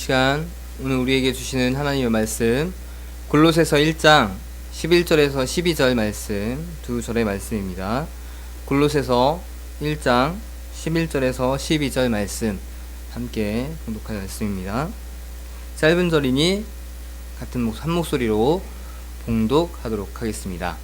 시간 오늘 우리에게 주시는 하나님의 말씀 골로새서 1장 11절에서 12절 말씀 두 절의 말씀입니다. 골로새서 1장 11절에서 12절 말씀 함께 공독할 말씀입니다. 짧은 절이니 같은 목, 한 목소리로 봉독하도록 하겠습니다.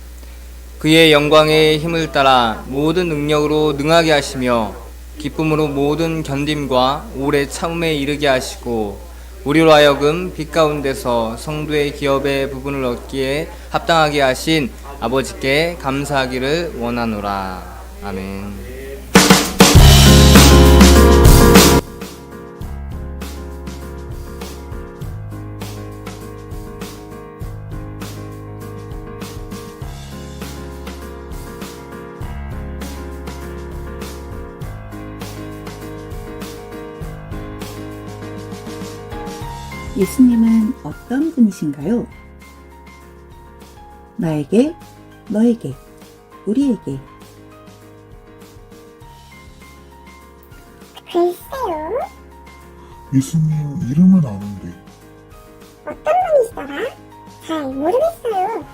그의 영광의 힘을 따라 모든 능력으로 능하게 하시며 기쁨으로 모든 견딤과 오래 참음에 이르게 하시고 우리로 하여금 빛 가운데서 성도의 기업의 부분을 얻기에 합당하게 하신 아버지께 감사하기를 원하노라. 아멘. 예수님은 어떤 분이신가요? 나에게, 너에게, 우리에게 글쎄요. 예수님 이름은 아는데 어떤 분이시더라? 잘 모르겠어요.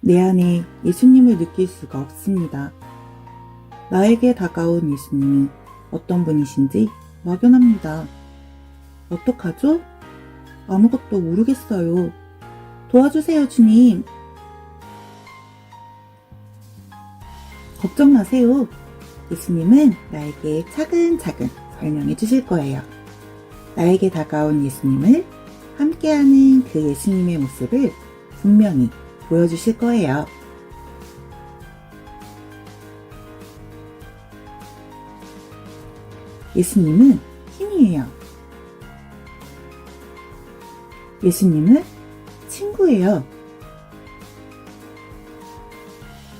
내 안에 예수님을 느낄 수가 없습니다. 나에게 다가온 예수님이 어떤 분이신지 막연합니다. 어떡하죠? 아무것도 모르겠어요. 도와주세요, 주님. 걱정 마세요. 예수님은 나에게 차근차근 설명해 주실 거예요. 나에게 다가온 예수님을 함께하는 그 예수님의 모습을 분명히 보여주실 거예요. 예수님은 힘이에요. 예수님은 친구예요.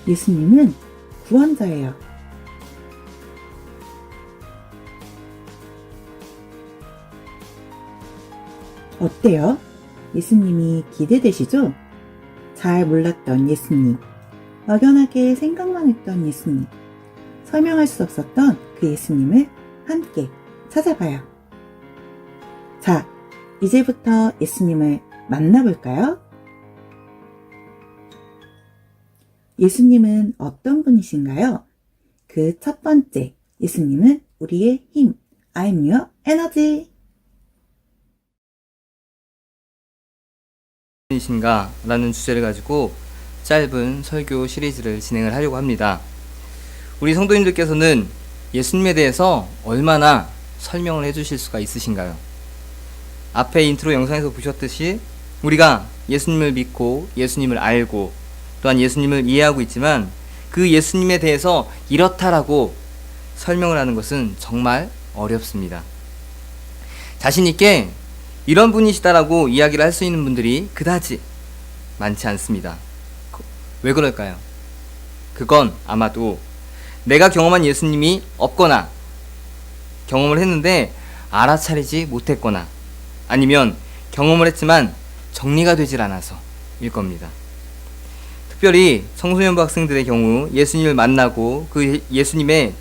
예수님은 구원자예요. 어때요? 예수님이 기대되시죠? 잘 몰랐던 예수님, 막연하게 생각만 했던 예수님, 설명할 수 없었던 그 예수님을 함께 찾아봐요. 자, 이제부터 예수님을 만나볼까요? 예수님은 어떤 분이신가요? 그 첫 번째, 예수님은 우리의 힘, I'm your energy. 이신가? 라는 주제를 가지고 짧은 설교 시리즈를 진행을 하려고 합니다. 우리 성도님들께서는 예수님에 대해서 얼마나 설명을 해주실 수가 있으신가요? 앞에 인트로 영상에서 보셨듯이 우리가 예수님을 믿고 예수님을 알고 또한 예수님을 이해하고 있지만 그 예수님에 대해서 이렇다라고 설명을 하는 것은 정말 어렵습니다. 자신있게 이런 분이시다라고 이야기를 할 수 있는 분들이 그다지 많지 않습니다. 그- 왜 그럴까요? 그건 아마도 내가 경험한 예수님이 없거나 경험을 했는데 알아차리지 못했거나 아니면 경험을 했지만 정리가 되질 않아서일 겁니다. 특별히 청소년부 학생들의 경우 예수님을 만나고 그 예수님의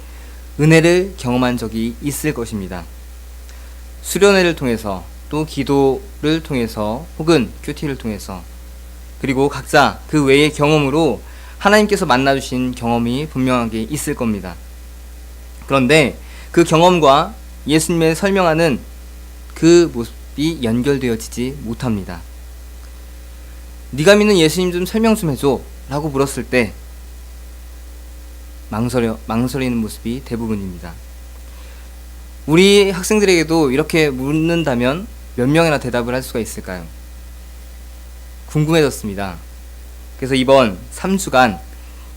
은혜를 경험한 적이 있을 것입니다. 수련회를 통해서 또 기도를 통해서 혹은 큐티를 통해서 그리고 각자 그 외의 경험으로 하나님께서 만나주신 경험이 분명하게 있을 겁니다. 그런데 그 경험과 예수님의 설명하는 그 모습이 연결되어지지 못합니다. 네가 믿는 예수님 좀 설명 좀 해줘 라고 물었을 때 망설여, 망설이는 모습이 대부분입니다. 우리 학생들에게도 이렇게 묻는다면 몇 명이나 대답을 할 수가 있을까요? 궁금해졌습니다. 그래서 이번 3주간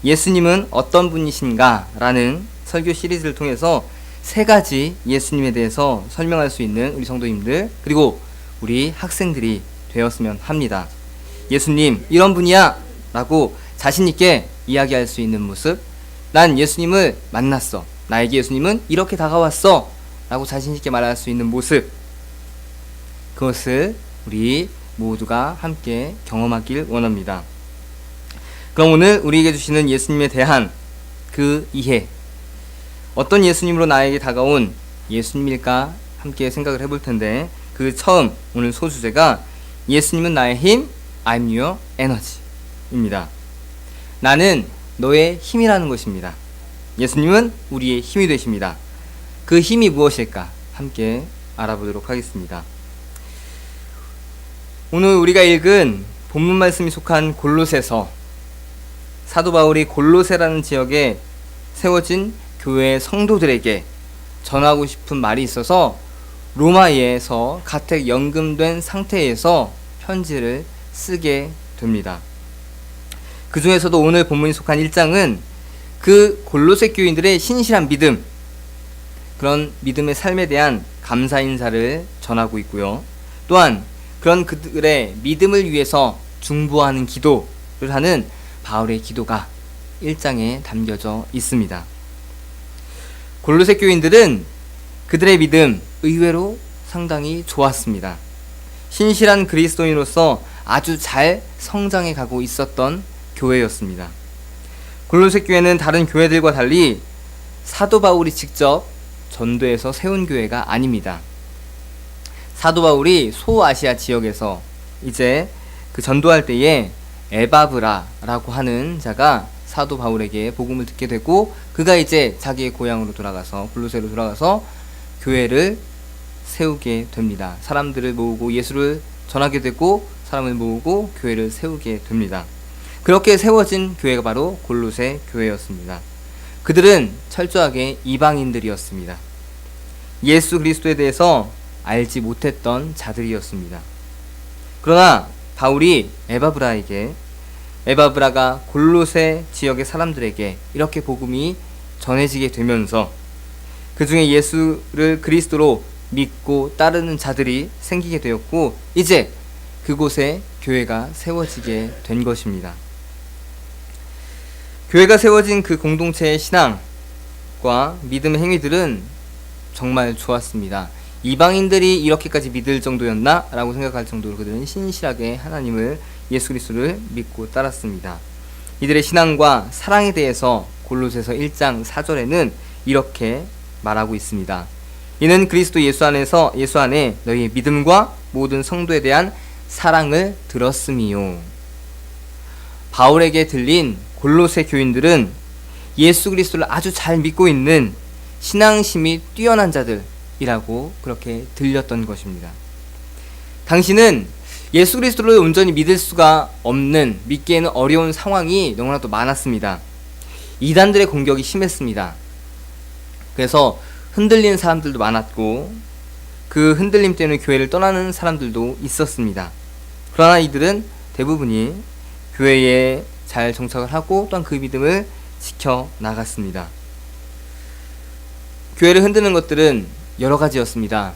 예수님은 어떤 분이신가? 라는 설교 시리즈를 통해서 세 가지 예수님에 대해서 설명할 수 있는 우리 성도님들, 그리고 우리 학생들이 되었으면 합니다. 예수님, 이런 분이야! 라고 자신 있게 이야기할 수 있는 모습. 난 예수님을 만났어. 나에게 예수님은 이렇게 다가왔어. 라고 자신 있게 말할 수 있는 모습. 그것을 우리 모두가 함께 경험하길 원합니다. 그럼 오늘 우리에게 주시는 예수님에 대한 그 이해. 어떤 예수님으로 나에게 다가온 예수님일까 함께 생각을 해볼 텐데 그 처음 오늘 소주제가 예수님은 나의 힘, I'm your energy입니다. 나는 너의 힘이라는 것입니다. 예수님은 우리의 힘이 되십니다. 그 힘이 무엇일까? 함께 알아보도록 하겠습니다. 오늘 우리가 읽은 본문 말씀이 속한 골로새서 사도 바울이 골로새라는 지역에 세워진 교회 성도들에게 전하고 싶은 말이 있어서 로마에서 가택 연금된 상태에서 편지를 쓰게 됩니다. 그 중에서도 오늘 본문이 속한 1장은 그 골로새 교인들의 신실한 믿음, 그런 믿음의 삶에 대한 감사 인사를 전하고 있고요. 또한 그런 그들의 믿음을 위해서 중보하는 기도를 하는 바울의 기도가 1장에 담겨져 있습니다. 골로새 교인들은 그들의 믿음 의외로 상당히 좋았습니다. 신실한 그리스도인으로서 아주 잘 성장해 가고 있었던 교회였습니다. 골로새 교회는 다른 교회들과 달리 사도 바울이 직접 전도해서 세운 교회가 아닙니다. 사도 바울이 소아시아 지역에서 이제 그 전도할 때에 에바브라라고 하는 자가 사도 바울에게 복음을 듣게 되고 그가 이제 자기의 고향으로 돌아가서 골로새로 돌아가서 교회를 세우게 됩니다. 사람들을 모으고 예수를 전하게 되고 사람을 모으고 교회를 세우게 됩니다. 그렇게 세워진 교회가 바로 골로새 교회였습니다. 그들은 철저하게 이방인들이었습니다. 예수 그리스도에 대해서 알지 못했던 자들이었습니다. 그러나 바울이 에바브라에게 에바브라가 골로새 지역의 사람들에게 이렇게 복음이 전해지게 되면서 그 중에 예수를 그리스도로 믿고 따르는 자들이 생기게 되었고 이제 그곳에 교회가 세워지게 된 것입니다. 교회가 세워진 그 공동체의 신앙과 믿음의 행위들은 정말 좋았습니다. 이방인들이 이렇게까지 믿을 정도였나? 라고 생각할 정도로 그들은 신실하게 하나님을 예수 그리스도를 믿고 따랐습니다. 이들의 신앙과 사랑에 대해서 골로새서 1장 4절에는 이렇게 말하고 있습니다. 이는 그리스도 예수 안에서 예수 안에 너희의 믿음과 모든 성도에 대한 사랑을 들었음이요. 바울에게 들린 골로새 교인들은 예수 그리스도를 아주 잘 믿고 있는 신앙심이 뛰어난 자들 이라고 그렇게 들렸던 것입니다. 당신은 예수 그리스도를 온전히 믿을 수가 없는 믿기에는 어려운 상황이 너무나도 많았습니다. 이단들의 공격이 심했습니다. 그래서 흔들리는 사람들도 많았고 그 흔들림 때문에 교회를 떠나는 사람들도 있었습니다. 그러나 이들은 대부분이 교회에 잘 정착을 하고 또한 그 믿음을 지켜 나갔습니다. 교회를 흔드는 것들은 여러 가지였습니다.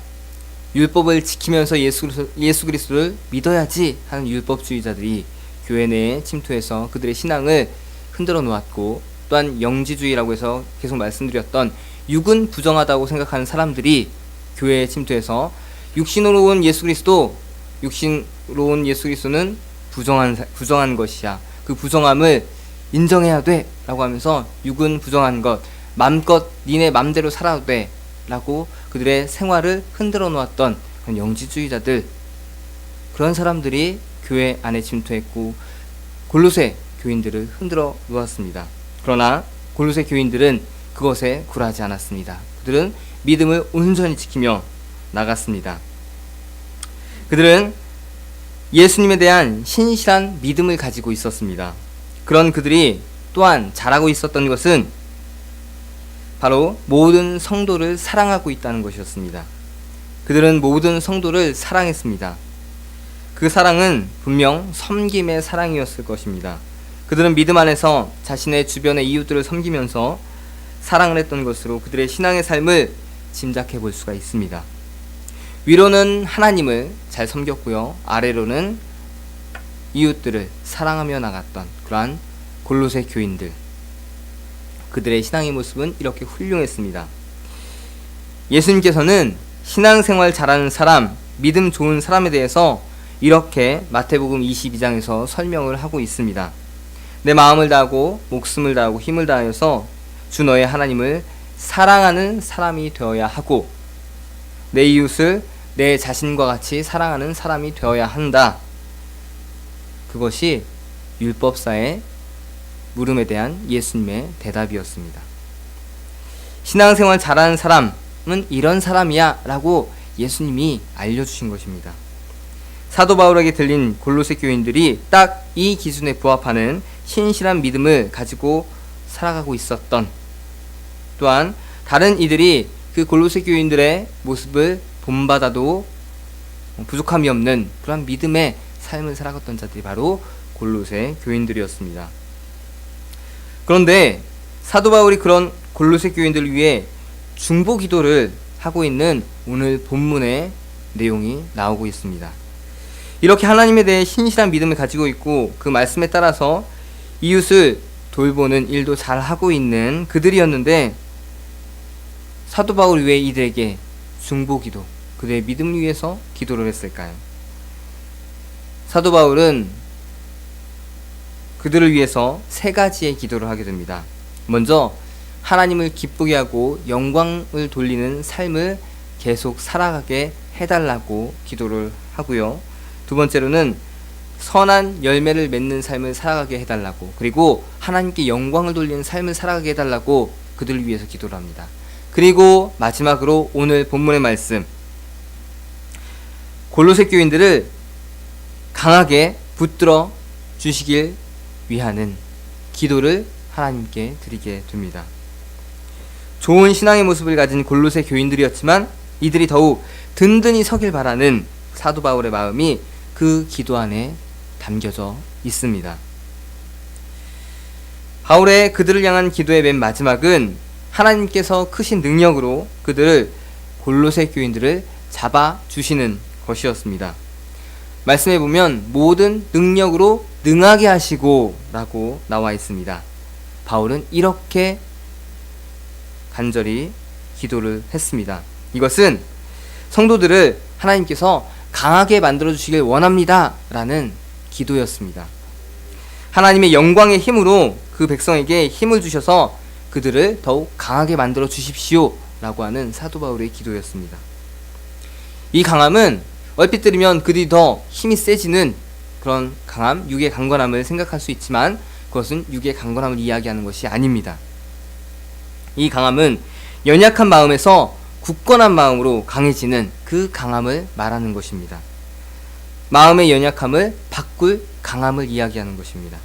율법을 지키면서 예수, 예수 그리스도를 믿어야지 하는 율법주의자들이 교회 내에 침투해서 그들의 신앙을 흔들어 놓았고 또한 영지주의라고 해서 계속 말씀드렸던 육은 부정하다고 생각하는 사람들이 교회에 침투해서 육신으로 온 예수 그리스도 육신으로 온 예수 그리스도는 부정한 부정한 것이야. 그 부정함을 인정해야 돼라고 하면서 육은 부정한 것 맘껏 니네 맘대로 살아도 돼 라고 그들의 생활을 흔들어 놓았던 영지주의자들 그런 사람들이 교회 안에 침투했고 골로새 교인들을 흔들어 놓았습니다. 그러나 골로새 교인들은 그것에 굴하지 않았습니다. 그들은 믿음을 온전히 지키며 나갔습니다. 그들은 예수님에 대한 신실한 믿음을 가지고 있었습니다. 그런 그들이 또한 잘하고 있었던 것은 바로 모든 성도를 사랑하고 있다는 것이었습니다. 그들은 모든 성도를 사랑했습니다. 그 사랑은 분명 섬김의 사랑이었을 것입니다. 그들은 믿음 안에서 자신의 주변의 이웃들을 섬기면서 사랑을 했던 것으로 그들의 신앙의 삶을 짐작해 볼 수가 있습니다. 위로는 하나님을 잘 섬겼고요. 아래로는 이웃들을 사랑하며 나갔던 그러한 골로새 교인들. 그들의 신앙의 모습은 이렇게 훌륭했습니다. 예수님께서는 신앙생활 잘하는 사람, 믿음 좋은 사람에 대해서 이렇게 마태복음 22장에서 설명을 하고 있습니다. 내 마음을 다하고 목숨을 다하고 힘을 다하여서 주 너의 하나님을 사랑하는 사람이 되어야 하고 내 이웃을 내 자신과 같이 사랑하는 사람이 되어야 한다. 그것이 율법사의 물음에 대한 예수님의 대답이었습니다. 신앙생활 잘하는 사람은 이런 사람이야 라고 예수님이 알려주신 것입니다. 사도 바울에게 들린 골로새 교인들이 딱 이 기준에 부합하는 신실한 믿음을 가지고 살아가고 있었던 또한 다른 이들이 그 골로새 교인들의 모습을 본받아도 부족함이 없는 그런 믿음의 삶을 살아갔던 자들이 바로 골로새 교인들이었습니다. 그런데 사도 바울이 그런 골로새 교인들을 위해 중보 기도를 하고 있는 오늘 본문의 내용이 나오고 있습니다. 이렇게 하나님에 대해 신실한 믿음을 가지고 있고 그 말씀에 따라서 이웃을 돌보는 일도 잘 하고 있는 그들이었는데 사도 바울이 왜 이들에게 중보 기도, 그들의 믿음을 위해서 기도를 했을까요? 사도 바울은 그들을 위해서 세 가지의 기도를 하게 됩니다. 먼저 하나님을 기쁘게 하고 영광을 돌리는 삶을 계속 살아가게 해달라고 기도를 하고요. 두 번째로는 선한 열매를 맺는 삶을 살아가게 해달라고 그리고 하나님께 영광을 돌리는 삶을 살아가게 해달라고 그들을 위해서 기도를 합니다. 그리고 마지막으로 오늘 본문의 말씀 골로새 교인들을 강하게 붙들어 주시길 위하는 기도를 하나님께 드리게 됩니다. 좋은 신앙의 모습을 가진 골로새 교인들이었지만 이들이 더욱 든든히 서길 바라는 사도 바울의 마음이 그 기도 안에 담겨져 있습니다. 바울의 그들을 향한 기도의 맨 마지막은 하나님께서 크신 능력으로 그들을 골로새 교인들을 잡아 주시는 것이었습니다. 말씀해 보면 모든 능력으로 능하게 하시고라고 나와 있습니다. 바울은 이렇게 간절히 기도를 했습니다. 이것은 성도들을 하나님께서 강하게 만들어 주시길 원합니다. 라는 기도였습니다. 하나님의 영광의 힘으로 그 백성에게 힘을 주셔서 그들을 더욱 강하게 만들어 주십시오. 라고 하는 사도 바울의 기도였습니다. 이 강함은 얼핏 들으면 그들이 더 힘이 세지는 그런 강함, 육의 강건함을 생각할 수 있지만 그것은 육의 강건함을 이야기하는 것이 아닙니다. 이 강함은 연약한 마음에서 굳건한 마음으로 강해지는 그 강함을 말하는 것입니다. 마음의 연약함을 바꿀 강함을 이야기하는 것입니다.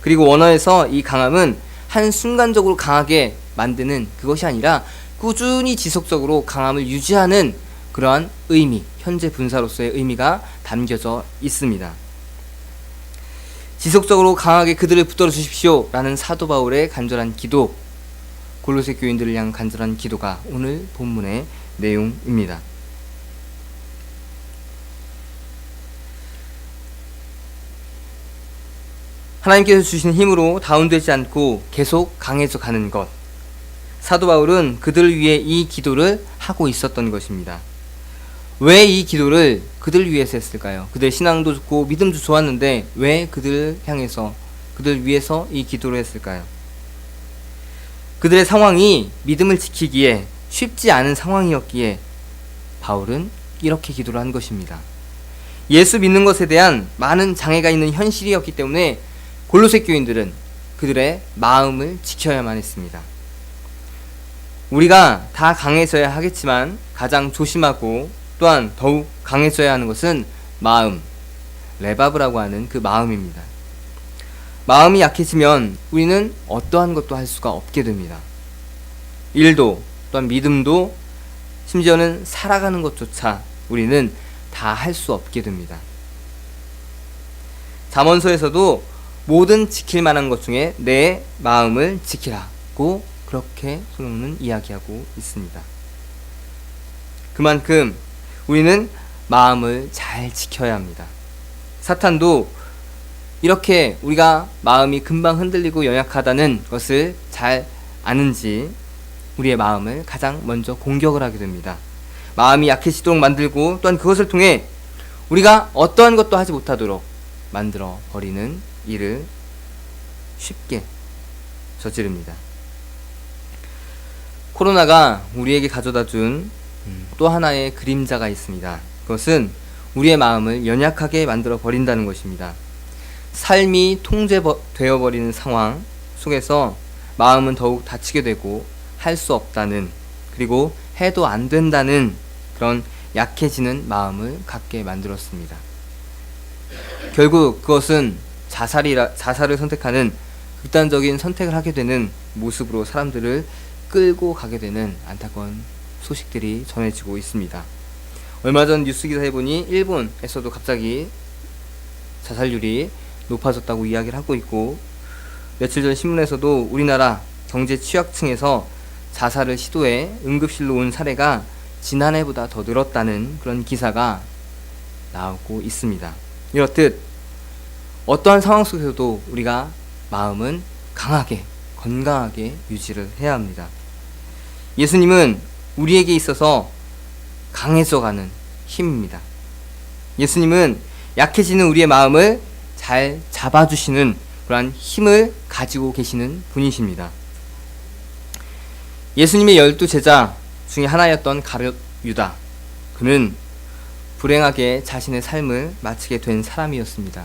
그리고 원어에서 이 강함은 한 순간적으로 강하게 만드는 그것이 아니라 꾸준히 지속적으로 강함을 유지하는 그러한 의미, 현재 분사로서의 의미가 담겨져 있습니다. 지속적으로 강하게 그들을 붙들어 주십시오. 라는 사도 바울의 간절한 기도, 골로새 교인들을 향한 간절한 기도가 오늘 본문의 내용입니다. 하나님께서 주신 힘으로 다운되지 않고 계속 강해져 가는 것. 사도 바울은 그들을 위해 이 기도를 하고 있었던 것입니다. 왜 이 기도를 그들 위해서 했을까요? 그들 신앙도 좋고 믿음도 좋았는데 왜 그들을 향해서 그들 위해서 이 기도를 했을까요? 그들의 상황이 믿음을 지키기에 쉽지 않은 상황이었기에 바울은 이렇게 기도를 한 것입니다. 예수 믿는 것에 대한 많은 장애가 있는 현실이었기 때문에 골로새 교인들은 그들의 마음을 지켜야만 했습니다. 우리가 다 강해져야 하겠지만 가장 조심하고 또한 더욱 강해져야 하는 것은 마음, 레바브라고 하는 그 마음입니다. 마음이 약해지면 우리는 어떠한 것도 할 수가 없게 됩니다. 일도 또한 믿음도 심지어는 살아가는 것조차 우리는 다 할 수 없게 됩니다. 잠언서에서도 모든 지킬 만한 것 중에 내 마음을 지키라고 그렇게 솔로몬은 이야기하고 있습니다. 그만큼 우리는 마음을 잘 지켜야 합니다. 사탄도 이렇게 우리가 마음이 금방 흔들리고 연약하다는 것을 잘 아는지 우리의 마음을 가장 먼저 공격을 하게 됩니다. 마음이 약해지도록 만들고 또한 그것을 통해 우리가 어떠한 것도 하지 못하도록 만들어 버리는 일을 쉽게 저지릅니다. 코로나가 우리에게 가져다 준 음, 또 하나의 그림자가 있습니다. 그것은 우리의 마음을 연약하게 만들어 버린다는 것입니다. 삶이 통제되어 버리는 상황 속에서 마음은 더욱 다치게 되고 할 수 없다는 그리고 해도 안 된다는 그런 약해지는 마음을 갖게 만들었습니다. 결국 그것은 자살이라 자살을 선택하는 극단적인 선택을 하게 되는 모습으로 사람들을 끌고 가게 되는 안타까운 소식들이 전해지고 있습니다. 얼마 전 뉴스 기사에 보니 일본에서도 갑자기 자살률이 높아졌다고 이야기를 하고 있고 며칠 전 신문에서도 우리나라 경제 취약층에서 자살을 시도해 응급실로 온 사례가 지난해보다 더 늘었다는 그런 기사가 나오고 있습니다. 이렇듯 어떠한 상황 속에서도 우리가 마음은 강하게 건강하게 유지를 해야 합니다. 예수님은 우리에게 있어서 강해져가는 힘입니다. 예수님은 약해지는 우리의 마음을 잘 잡아주시는 그러한 힘을 가지고 계시는 분이십니다. 예수님의 열두 제자 중에 하나였던 가룟 유다. 그는 불행하게 자신의 삶을 마치게 된 사람이었습니다.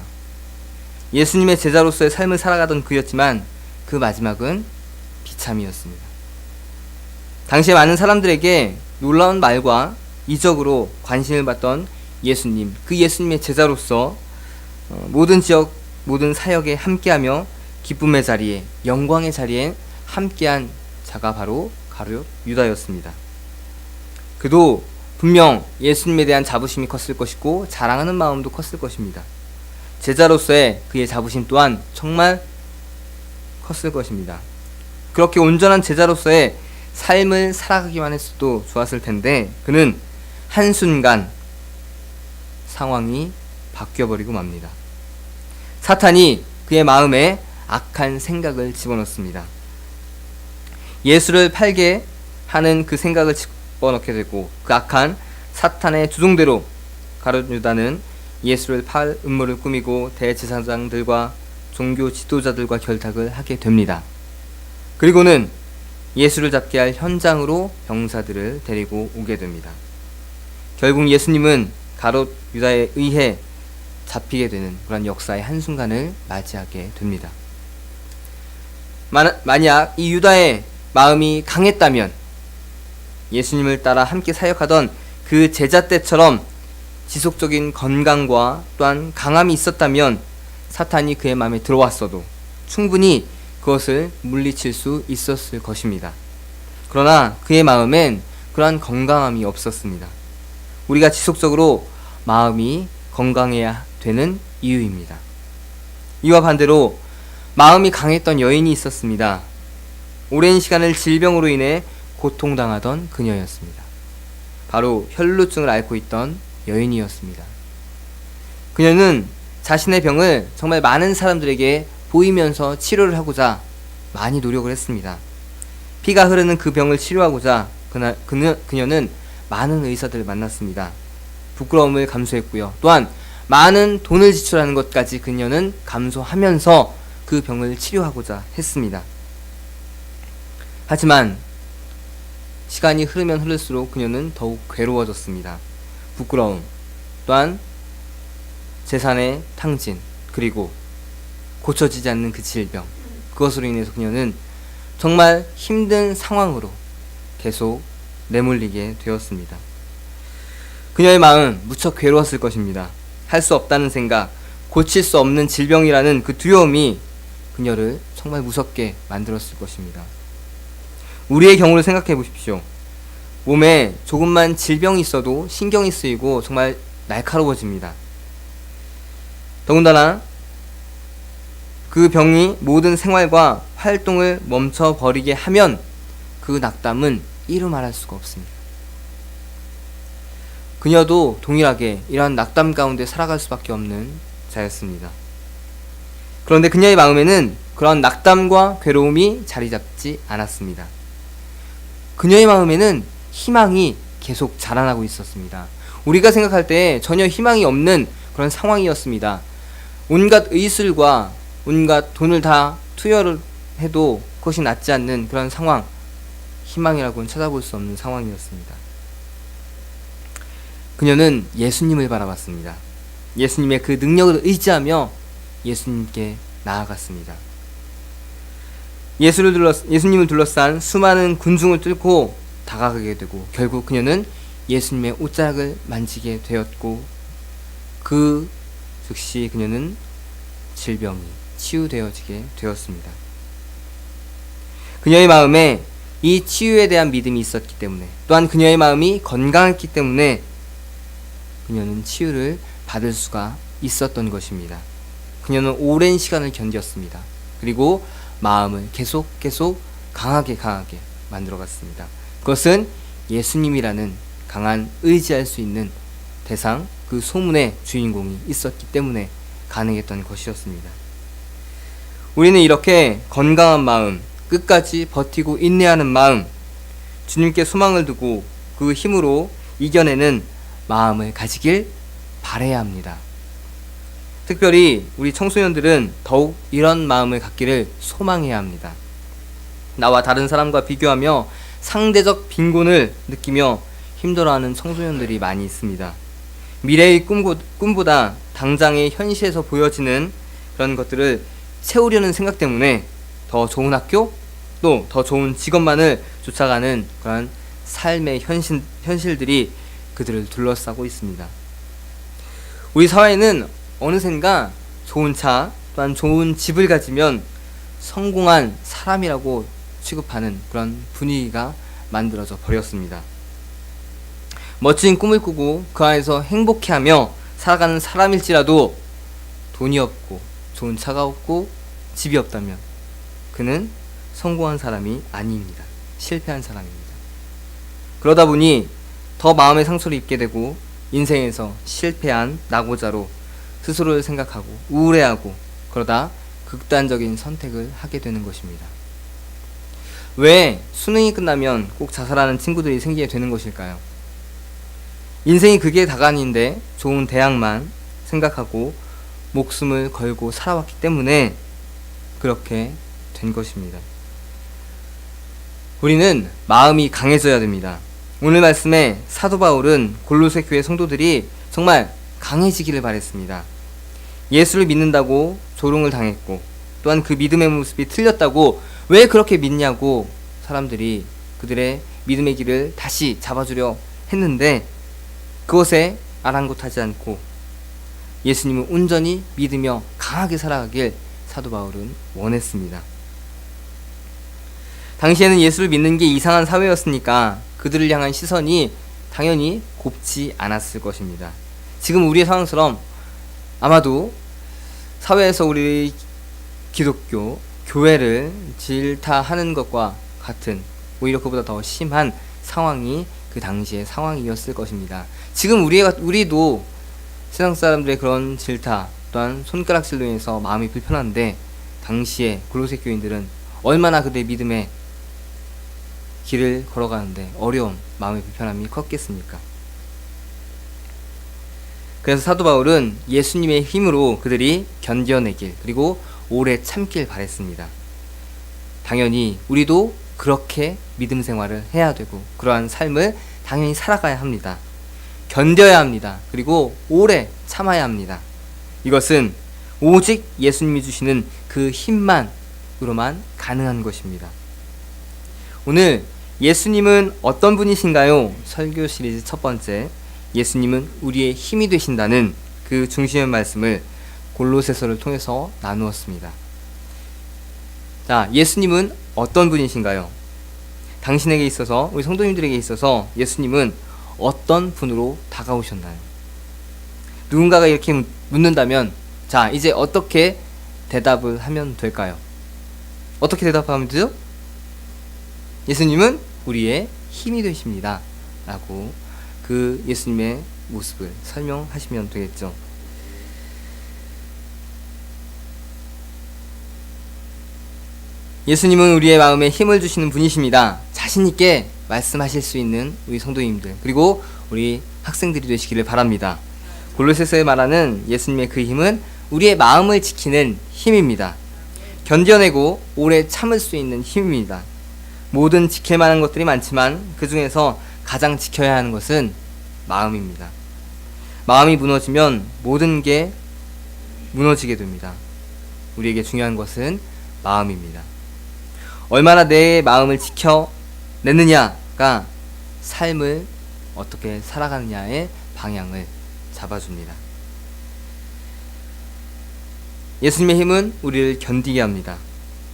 예수님의 제자로서의 삶을 살아가던 그였지만 그 마지막은 비참이었습니다. 당시에 많은 사람들에게 놀라운 말과 이적으로 관심을 받던 예수님, 그 예수님의 제자로서 어, 모든 지역, 모든 사역에 함께하며 기쁨의 자리에, 영광의 자리에 함께한 자가 바로 가룟 유다였습니다. 그도 분명 예수님에 대한 자부심이 컸을 것이고 자랑하는 마음도 컸을 것입니다. 제자로서의 그의 자부심 또한 정말 컸을 것입니다. 그렇게 온전한 제자로서의 삶을 살아가기만 했어도 좋았을 텐데 그는 한순간 상황이 바뀌어버리고 맙니다. 사탄이 그의 마음에 악한 생각을 집어넣습니다. 예수를 팔게 하는 그 생각을 집어넣게 되고 그 악한 사탄의 주종대로 가룟 유다는 예수를 팔 음모를 꾸미고 대제사장들과 종교 지도자들과 결탁을 하게 됩니다. 그리고는 예수를 잡게 할 현장으로 병사들을 데리고 오게 됩니다. 결국 예수님은 가롯 유다에 의해 잡히게 되는 그런 역사의 한순간을 맞이하게 됩니다. 만약 이 유다의 마음이 강했다면 예수님을 따라 함께 사역하던 그 제자 때처럼 지속적인 건강과 또한 강함이 있었다면 사탄이 그의 마음에 들어왔어도 충분히 그것을 물리칠 수 있었을 것입니다. 그러나 그의 마음엔 그러한 건강함이 없었습니다. 우리가 지속적으로 마음이 건강해야 되는 이유입니다. 이와 반대로 마음이 강했던 여인이 있었습니다. 오랜 시간을 질병으로 인해 고통당하던 그녀였습니다. 바로 혈루증을 앓고 있던 여인이었습니다. 그녀는 자신의 병을 정말 많은 사람들에게 보이면서 치료를 하고자 많이 노력을 했습니다. 피가 흐르는 그 병을 치료하고자 그나, 그녀, 그녀는 많은 의사들을 만났습니다. 부끄러움을 감수했고요. 또한 많은 돈을 지출하는 것까지 그녀는 감수하면서 그 병을 치료하고자 했습니다. 하지만 시간이 흐르면 흐를수록 그녀는 더욱 괴로워졌습니다. 부끄러움, 또한 재산의 탕진, 그리고 고쳐지지 않는 그 질병, 그것으로 인해서 그녀는 정말 힘든 상황으로 계속 내몰리게 되었습니다. 그녀의 마음 무척 괴로웠을 것입니다. 할 수 없다는 생각, 고칠 수 없는 질병이라는 그 두려움이 그녀를 정말 무섭게 만들었을 것입니다. 우리의 경우를 생각해 보십시오. 몸에 조금만 질병이 있어도 신경이 쓰이고 정말 날카로워집니다. 더군다나 그 병이 모든 생활과 활동을 멈춰버리게 하면 그 낙담은 이루 말할 수가 없습니다. 그녀도 동일하게 이러한 낙담 가운데 살아갈 수밖에 없는 자였습니다. 그런데 그녀의 마음에는 그런 낙담과 괴로움이 자리 잡지 않았습니다. 그녀의 마음에는 희망이 계속 자라나고 있었습니다. 우리가 생각할 때 전혀 희망이 없는 그런 상황이었습니다. 온갖 의술과 온갖 돈을 다 투여를 해도 그것이 낫지 않는 그런 상황, 희망이라고는 찾아볼 수 없는 상황이었습니다. 그녀는 예수님을 바라봤습니다. 예수님의 그 능력을 의지하며 예수님께 나아갔습니다. 예수를 둘러 예수님을 둘러싼 수많은 군중을 뚫고 다가가게 되고 결국 그녀는 예수님의 옷자락을 만지게 되었고 그 즉시 그녀는 질병이 치유되어지게 되었습니다. 그녀의 마음에 이 치유에 대한 믿음이 있었기 때문에 또한 그녀의 마음이 건강했기 때문에 그녀는 치유를 받을 수가 있었던 것입니다. 그녀는 오랜 시간을 견뎠습니다. 그리고 마음을 계속 계속 강하게 강하게 만들어 갔습니다. 그것은 예수님이라는 강한 의지할 수 있는 대상 그 소문의 주인공이 있었기 때문에 가능했던 것이었습니다. 우리는 이렇게 건강한 마음, 끝까지 버티고 인내하는 마음, 주님께 소망을 두고 그 힘으로 이겨내는 마음을 가지길 바래야 합니다. 특별히 우리 청소년들은 더욱 이런 마음을 갖기를 소망해야 합니다. 나와 다른 사람과 비교하며 상대적 빈곤을 느끼며 힘들어하는 청소년들이 많이 있습니다. 미래의 꿈보다 당장의 현실에서 보여지는 그런 것들을 채우려는 생각 때문에 더 좋은 학교 또 더 좋은 직업만을 쫓아가는 그런 삶의 현실, 현실들이 그들을 둘러싸고 있습니다. 우리 사회는 어느샌가 좋은 차 또한 좋은 집을 가지면 성공한 사람이라고 취급하는 그런 분위기가 만들어져 버렸습니다. 멋진 꿈을 꾸고 그 안에서 행복해하며 살아가는 사람일지라도 돈이 없고 좋은 차가 없고 집이 없다면 그는 성공한 사람이 아닙니다. 실패한 사람입니다. 그러다 보니 더 마음의 상처를 입게 되고 인생에서 실패한 낙오자로 스스로를 생각하고 우울해하고 그러다 극단적인 선택을 하게 되는 것입니다. 왜 수능이 끝나면 꼭 자살하는 친구들이 생기게 되는 것일까요? 인생이 그게 다간인데 좋은 대학만 생각하고 목숨을 걸고 살아왔기 때문에 그렇게 된 것입니다. 우리는 마음이 강해져야 됩니다. 오늘 말씀에 사도 바울은 골로새 교회 성도들이 정말 강해지기를 바랬습니다. 예수를 믿는다고 조롱을 당했고 또한 그 믿음의 모습이 틀렸다고 왜 그렇게 믿냐고 사람들이 그들의 믿음의 길을 다시 잡아주려 했는데 그것에 아랑곳하지 않고 예수님을 온전히 믿으며 강하게 살아가길 사도 바울은 원했습니다. 당시에는 예수를 믿는 게 이상한 사회였으니까 그들을 향한 시선이 당연히 곱지 않았을 것입니다. 지금 우리의 상황처럼 아마도 사회에서 우리 기독교 교회를 질타하는 것과 같은 오히려 그보다 더 심한 상황이 그 당시의 상황이었을 것입니다. 지금 우리가 우리도 세상 사람들의 그런 질타 또한 손가락질로 인해서 마음이 불편한데 당시에 골로새 교인들은 얼마나 그들의 믿음에 길을 걸어가는데 어려움, 마음의 불편함이 컸겠습니까? 그래서 사도 바울은 예수님의 힘으로 그들이 견뎌내길 그리고 오래 참길 바랬습니다. 당연히 우리도 그렇게 믿음 생활을 해야 되고 그러한 삶을 당연히 살아가야 합니다. 견뎌야 합니다. 그리고 오래 참아야 합니다. 이것은 오직 예수님이 주시는 그 힘만으로만 가능한 것입니다. 오늘 예수님은 어떤 분이신가요? 설교 시리즈 첫 번째 예수님은 우리의 힘이 되신다는 그 중심의 말씀을 골로새서를 통해서 나누었습니다. 자, 예수님은 어떤 분이신가요? 당신에게 있어서 우리 성도님들에게 있어서 예수님은 어떤 분으로 다가오셨나요? 누군가가 이렇게 묻는다면 자, 이제 어떻게 대답을 하면 될까요? 어떻게 대답하면 되죠? 예수님은 우리의 힘이 되십니다. 라고 그 예수님의 모습을 설명하시면 되겠죠. 예수님은 우리의 마음에 힘을 주시는 분이십니다. 자신있게 말씀하실 수 있는 우리 성도님들, 그리고 우리 학생들이 되시기를 바랍니다. 골로새서에 말하는 예수님의 그 힘은 우리의 마음을 지키는 힘입니다. 견뎌내고 오래 참을 수 있는 힘입니다. 모든 지킬 만한 것들이 많지만 그 중에서 가장 지켜야 하는 것은 마음입니다. 마음이 무너지면 모든 게 무너지게 됩니다. 우리에게 중요한 것은 마음입니다. 얼마나 내 마음을 지켜내느냐가 삶을 어떻게 살아가느냐의 방향을 잡아줍니다. 예수님의 힘은 우리를 견디게 합니다.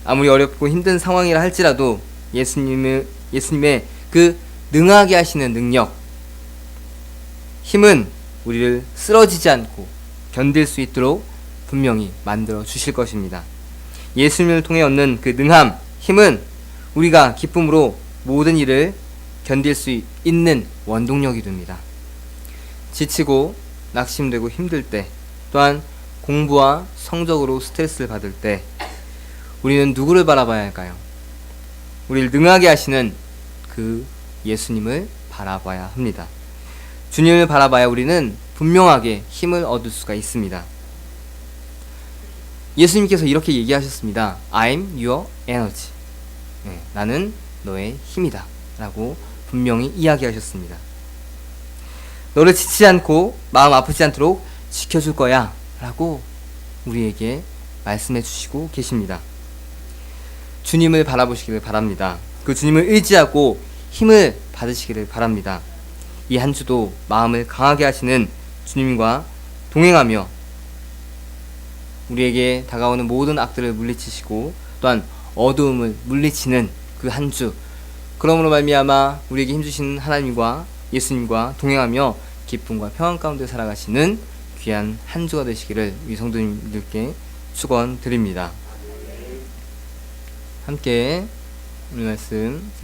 아무리 어렵고 힘든 상황이라 할지라도 예수님의, 예수님의 그 능하게 하시는 능력, 힘은 우리를 쓰러지지 않고 견딜 수 있도록 분명히 만들어 주실 것입니다. 예수님을 통해 얻는 그 능함, 힘은 우리가 기쁨으로 모든 일을 견딜 수 있는 원동력이 됩니다. 지치고 낙심되고 힘들 때, 또한 공부와 성적으로 스트레스를 받을 때, 우리는 누구를 바라봐야 할까요? 우리를 능하게 하시는 그 예수님을 바라봐야 합니다. 주님을 바라봐야 우리는 분명하게 힘을 얻을 수가 있습니다. 예수님께서 이렇게 얘기하셨습니다. I'm your energy. 네, 나는 너의 힘이다. 라고 분명히 이야기하셨습니다. 너를 지치지 않고 마음 아프지 않도록 지켜줄 거야. 라고 우리에게 말씀해 주시고 계십니다. 주님을 바라보시기를 바랍니다. 그 주님을 의지하고 힘을 받으시기를 바랍니다. 이 한 주도 마음을 강하게 하시는 주님과 동행하며 우리에게 다가오는 모든 악들을 물리치시고 또한 어두움을 물리치는 그 한 주. 그러므로 말미암아 우리에게 힘주시는 하나님과 예수님과 동행하며 기쁨과 평안 가운데 살아가시는 귀한 한 주가 되시기를 우리 성도님들께 축원드립니다. 함께 오늘 말씀 생각